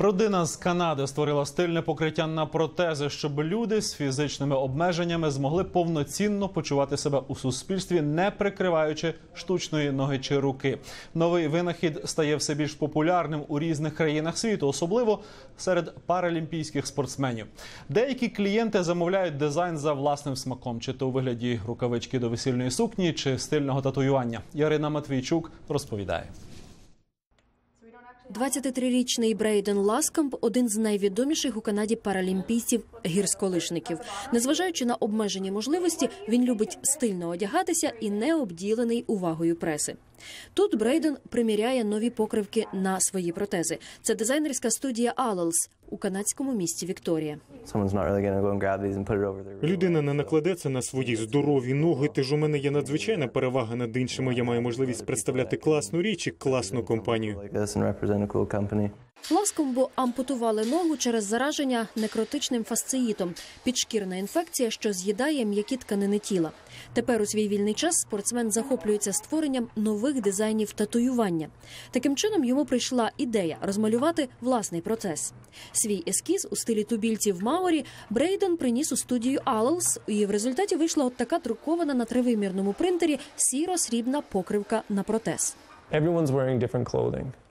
Родина з Канади створила стильне покриття на протези, щоб люди з фізичними обмеженнями змогли повноцінно почувати себе у суспільстві, не прикриваючи штучної ноги чи руки. Новий винахід стає все більш популярним у різних країнах світу, особливо серед паралімпійських спортсменів. Деякі клієнти замовляють дизайн за власним смаком, чи то у вигляді рукавички до весільної сукні, чи стильного татуювання. Ярина Матвійчук розповідає. 23-річний Брейден Ласкамп – один з найвідоміших у Канаді паралімпійців гірськолишників. Незважаючи на обмежені можливості, він любить стильно одягатися і не обділений увагою преси. Тут Брейден приміряє нові покривки на свої протези. Це дизайнерська студія Allels у канадському місті Вікторія. Людина не накладеться на свої здорові ноги. Тож у мене є надзвичайна перевага над іншими. Я маю можливість представляти класну річ і класну компанію. Ласкомбу ампутували ногу через зараження некротичним фасциїтом – підшкірна інфекція, що з'їдає м'які тканини тіла. Тепер у свій вільний час спортсмен захоплюється створенням нових дизайнів татуювання. Таким чином йому прийшла ідея розмалювати власний процес. Свій ескіз у стилі тубільців Маорі Брейден приніс у студію Allels, і в результаті вийшла от така друкована на тривимірному принтері сіро-срібна покривка на протез.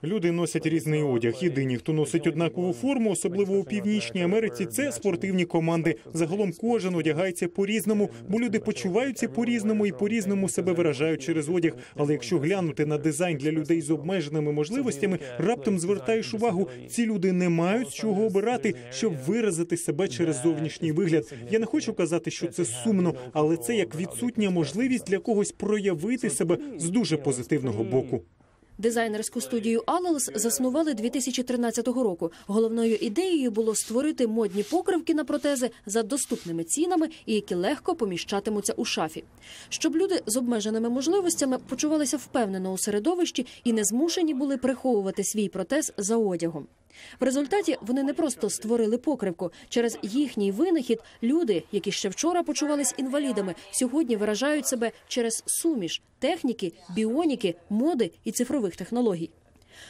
Люди носять різний одяг. Єдині, хто носить однакову форму, особливо у північній Америці, це спортивні команди. Загалом кожен одягається по-різному, бо люди почуваються по-різному і по-різному себе виражають через одяг. Але якщо глянути на дизайн для людей з обмеженими можливостями, раптом звертаєш увагу, ці люди не мають з чого обирати, щоб виразити себе через зовнішній вигляд. Я не хочу казати, що це сумно, але це як відсутня можливість для когось проявити себе з дуже позитивного боку. Дизайнерську студію Алелс заснували 2013 року. Головною ідеєю було створити модні покривки на протези за доступними цінами і які легко поміщатимуться у шафі, щоб люди з обмеженими можливостями почувалися впевнено у середовищі і не змушені були приховувати свій протез за одягом. В результаті вони не просто створили покривку. Через їхній винахід люди, які ще вчора почувались інвалідами, сьогодні виражають себе через суміш техніки, біоніки, моди і цифрових технологій.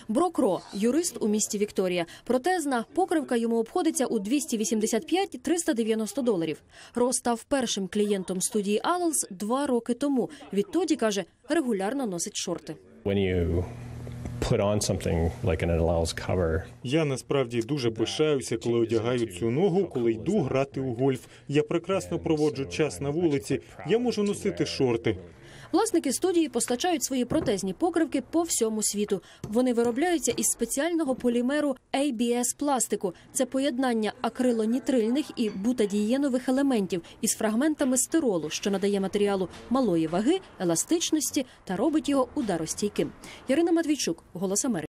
Брок Ро, юрист у місті Вікторія. Протезна покривка йому обходиться у 285-390 доларів. Ро став першим клієнтом студії Allels два роки тому. Відтоді каже, регулярно носить шорти. Я насправді дуже пишаюся, коли одягаю цю ногу, коли йду грати у гольф. Я прекрасно проводжу час на вулиці. Я можу носити шорти. Власники студії постачають свої протезні покривки по всьому світу. Вони виробляються із спеціального полімеру ABS пластику. Це поєднання акрилонітрильних і бутадієнових елементів із фрагментами стиролу, що надає матеріалу малої ваги, еластичності та робить його ударостійким. Ярина Матвійчук, Голос Америки.